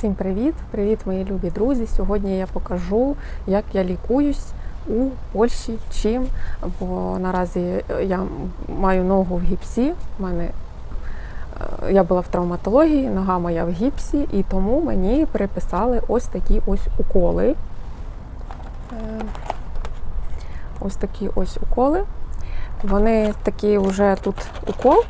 Всім привіт! Привіт, мої любі друзі! Сьогодні я покажу, як я лікуюсь у Польщі. Чим? Бо наразі я маю ногу в гіпсі. У мене е, я була в травматології, нога моя в гіпсі, і тому мені приписали ось такі ось уколи. Е, Ось такі ось уколи. Вони такі вже тут укол,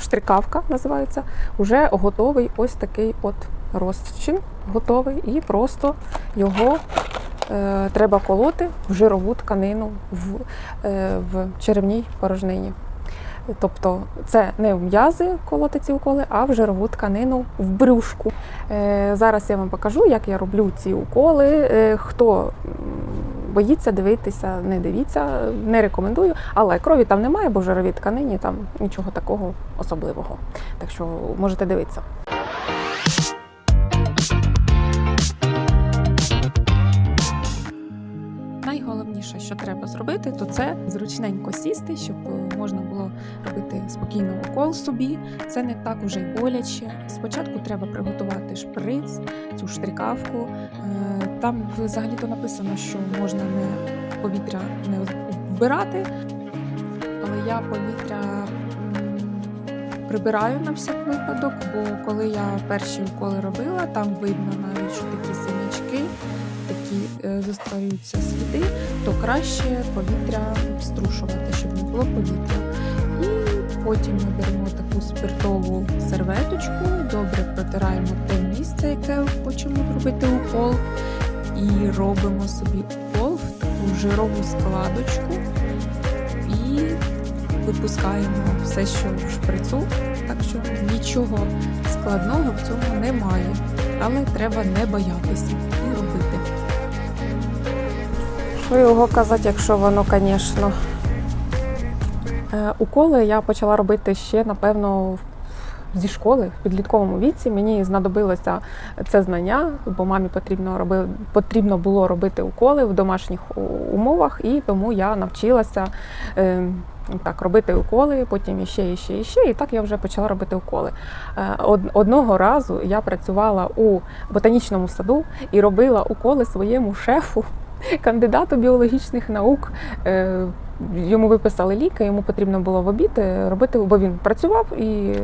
штрикавка називається, вже готовий ось такий от розчин готовий, і просто його е, треба колоти в жирову тканину в, е, в черевній порожнині. Тобто це не в м'язи колоти ці уколи, а в жирову тканину в брюшку. Е, зараз я вам покажу, як я роблю ці уколи. Е, хто боїться дивитися, не дивіться, не рекомендую. Але крові там немає, бо в жировій тканині там нічого такого особливого. Так що можете дивитися. Найголовніше, що треба зробити, то це зручненько сісти, щоб е, можна було робити спокійно укол собі. Це не так уже й боляче. Спочатку треба приготувати шприц, цю штрикавку. Е, Там взагалі-то написано, що можна не повітря не вбирати, але я повітря прибираю на всяк випадок, бо коли я перші уколи робила, там видно навіть, що такі синячки такі е, застаються сліди, то краще повітря струшувати, щоб не було повітря. І потім ми беремо таку спиртову серветочку, добре протираємо те місце, яке хочемо зробити укол, і робимо собі укол в таку жирову складочку і випускаємо все, що в шприцу. Так що нічого складного в цьому немає, але треба не боятися. Його казати, якщо воно, звісно. Е, Уколи я почала робити ще, напевно, зі школи в підлітковому віці. Мені знадобилося це знання, бо мамі потрібно, роби, потрібно було робити уколи в домашніх умовах, і тому я навчилася е, так, робити уколи, потім іще, іще, іще. І так я вже почала робити уколи. Е, Одного разу я працювала у ботанічному саду і робила уколи своєму шефу, кандидату біологічних наук. Е, Йому виписали ліки, йому потрібно було в обід е, робити, бо він працював і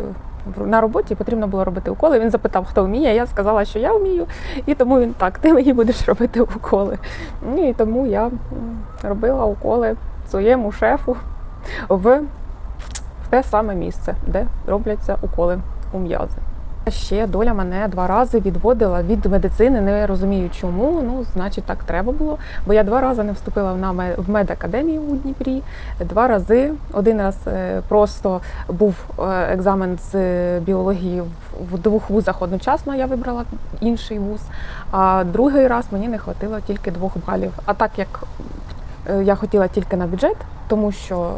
на роботі потрібно було робити уколи. Він запитав, хто вміє. Я сказала, що я вмію, і тому він так, ти мені будеш робити уколи. Ну, І тому я робила уколи своєму шефу в, в те саме місце, де робляться уколи у м'язи. Ще доля мене два рази відводила від медицини, не розумію чому. Ну, значить, так треба було. Бо я два рази не вступила в медакадемію у Дніпрі. Два рази. Один раз е, просто був е, екзамен з біології в- двох вузах одночасно. Я вибрала інший вуз. А другий раз мені не хватило тільки двох балів. А так як е, я хотіла тільки на бюджет, тому що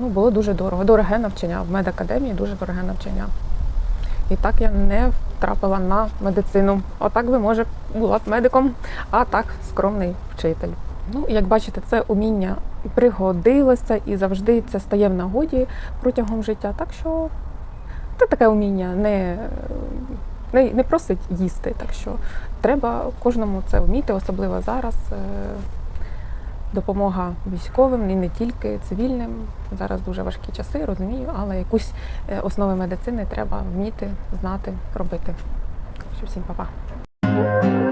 ну, було дуже дорого. Дороге навчання в медакадемії, дуже дороге навчання. І так я не втрапила на медицину. Отак би, може, була б медиком, а так скромний вчитель. Ну, як бачите, це уміння пригодилося і завжди це стає в нагоді протягом життя. Так що це таке уміння не, не, не просить їсти. Так що треба кожному це вміти, особливо зараз. Допомога військовим і не тільки цивільним. Зараз дуже важкі часи, розумію, але якусь е, основи медицини треба вміти, знати, робити. Так що всім па-па.